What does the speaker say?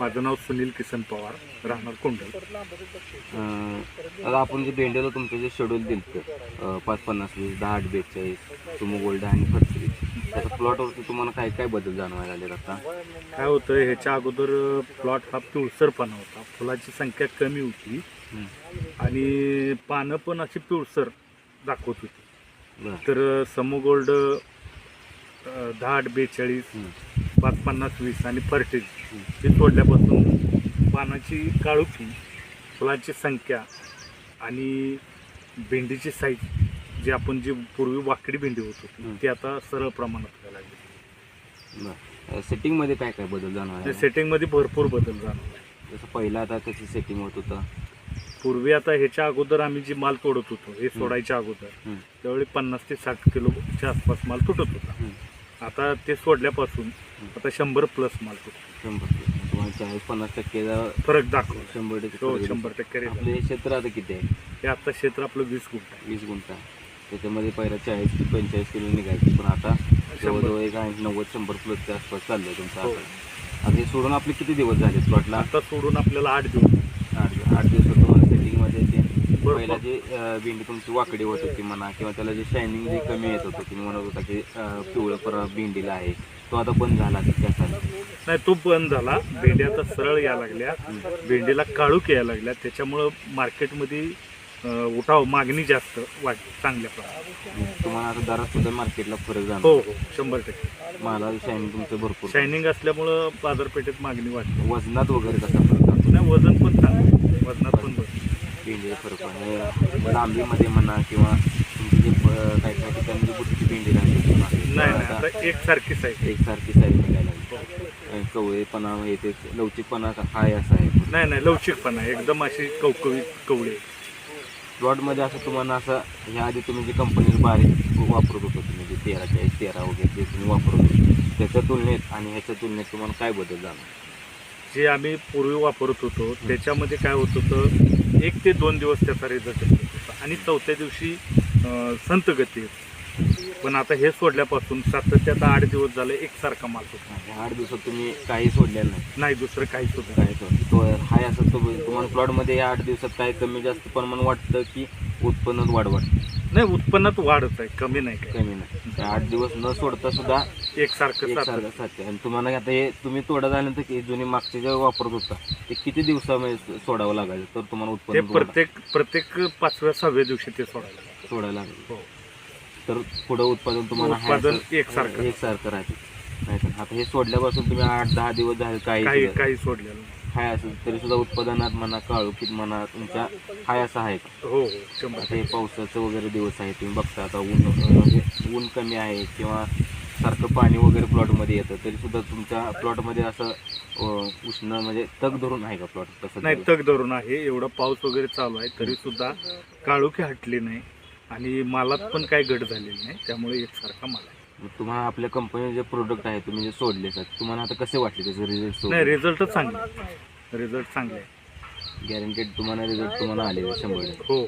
माझं नाव सुनील किसन पवार राहणार कोंडल आपण जे भेंडीला तुमचं जे शेड्यूल दिलं पाच पन्नास वीस दहा आठ बेचाळीस तुमो गोल्ड आणि फटसरी त्याच्या प्लॉटवरती तुम्हाला काय काय बदल जाणवायला लागले आता? काय होतं ह्याच्या अगोदर प्लॉट हा पिवळसरपणा होता. फुलाची संख्या कमी होती. आणि पानं पण अशी पिवळसर दाखवत होती. तर समोगोल्ड दहा आठ बेचाळीस. पाच पन्नास वीस आणि फर्टेज हं. सोडल्यापासून पानाची काळुखी फुलांची संख्या आणि भेंडीची साईज जी आपण जी पूर्वी वाकडी भेंडी होत होती. ती आता सरळ प्रमाणात व्हायला लागली सेटिंगमध्ये काय काय बदल जाणवायला सेटिंगमध्ये भरपूर बदल जाणवला जसं पहिलं आता त्याची सेटिंग होत होतं पूर्वी आता ह्याच्या अगोदर आम्ही जी माल तोडत होतो हे सोडायच्या अगोदर. त्यावेळी पन्नास ते साठ किलोच्या आसपास माल तुटत होता. आता ते सोडल्यापासून आता शंभर प्लस माल शंभर तुम्हाला चाळीस पन्नास टक्के फरक दाखवला. शंभर टक्के हो. शंभर टक्के आपलं हे क्षेत्र आता किती आहे? हे आता क्षेत्र आपलं वीस गुंठ आहे. वीस गुंठा त्याच्यामध्ये पहिला चाळीस ते पंचेचाळीस किलो निघायचे. पण आता जवळजवळ एक ऐंशी नव्वद शंभर प्लसच्या आसपास चाललंय तुमचं हो. आता. आता हे सोडून आपले किती दिवस झाले? प्लॉटला आता सोडून आपल्याला आठ दिवस आठ आठ दिवसात तुम्हाला सेटिंगमध्ये ते बरोबर. पहिला जे भेंडी तुमची वाकडी होत होती म्हणा किंवा त्याला जे शायनिंग जे कमी येत होतं तुम्ही म्हणत होता की पिवळं पर भेंडीला आहे. तो आता बंद झाला की कसा? नाही तो बंद झाला. भेंड्या आता सरळ यायला लागल्या. भेंडीला काळूक यायला लागल्या. त्याच्यामुळं मार्केटमध्ये उठाव मागणी जास्त वाढ चांगल्या प्रमाणात. तुम्हाला आता दरात सुद्धा मार्केटला फरक हो जाणार हो. शंभर टक्के. मला शायनिंग तुमचं भरपूर. शायनिंग असल्यामुळं बाजारपेठेत मागणी वाढते. वजनात वगैरे कसा फरक नाही वजन पण चांगलं वजनात पण बरं भेंडीचा फरक आहे लांबीमध्ये म्हणा किंवा तुमची जे काही काही ठिकाणी जी बुटकी भेंडी नाही आता आता एकसारखीच आहे एकसारखी साईज निघायला लागली. कवळेपणा येते लवचिकपणा हाय असा आहे? नाही नाही लवचिकपणा. एकदम अशी कवकवीत कवळे. प्लॉटमध्ये असं तुम्हाला असं ह्या आधी तुम्ही जे कंपनी बारीक वापरत होतो तुम्ही जे तेरा चाळीस तेरा वगैरे जे तुम्ही वापरत होतो त्याच्या तुलनेत आणि ह्याच्या तुलनेत तुम्हाला काय बदल जाणार जे आम्ही पूर्वी वापरत होतो त्याच्यामध्ये काय होत होतं एक ते दोन दिवस त्याचा रिझल्ट मिळत होता. आणि चौथ्या दिवशी संत गती येत. पण आता हे सोडल्यापासून सातत्यात आठ दिवस झाले एकसारखा माल होता. आठ दिवसात तुम्ही काही सोडलेलं नाही? नाही दुसरं काहीच होत नाही. काय तो हाय असं तो तुम्हाला प्लॉटमध्ये आठ दिवसात काय कमी जास्त प्रमाण वाटतं की उत्पन्नात वाढ वाटतं? नाही उत्पन्नात वाढत आहे कमी नाही काय कमी नाही आठ दिवस न सोडता सुद्धा एकसारखं. सारखं आणि तुम्हाला आता हे तुम्ही तोडा झाल्यानंतर की जुनी मागचे जे वापरत होता ते किती दिवसामध्ये सोडावं लागायचं तर तुम्हाला ते उत्पन्न प्रत्येक प्रत्येक पाचव्या सहाव्या दिवशी ते सोडायला लागतं. सोडायला लागेल हो तर पुढं उत्पादन तुम्हाला हाय उत्पादन असं- एकसारखं. एकसारखं राहते नाही आता हे सोडल्यापासून तुम्ही आठ दहा दिवस झाले काही काही सोडलेलं नाही. हाय असेल तरी सुद्धा उत्पादनात म्हणा काळुकीत म्हणा तुमच्या हाय असं आहे का? हो हो शंभर आता हे पावसाचं वगैरे दिवस आहे तुम्ही बघता आता ऊन म्हणजे ऊन कमी आहे किंवा सारखं पाणी वगैरे प्लॉटमध्ये येतं तरी सुद्धा तुमच्या प्लॉटमध्ये असं अं, उष्ण म्हणजे तग धरून आहे का प्लॉट तसं? नाही तग धरून आहे एवढा पाऊस वगैरे चालू आहे तरी सुद्धा काळोखी हटली नाही आणि मालात पण काही घट झालेली नाही त्यामुळे एकसारखा माल आहे. मग तुम्हाला आपल्या कंपनीचे जे प्रोडक्ट आहे तुम्ही जे सोडले सर तुम्हाला आता कसे वाटले त्याचे नाही रिझल्ट रिझल्ट चांगले रिझल्ट चांगले. गॅरंटेड तुम्हाला रिझल्ट तुम्हाला आले शंभर टक्के. हो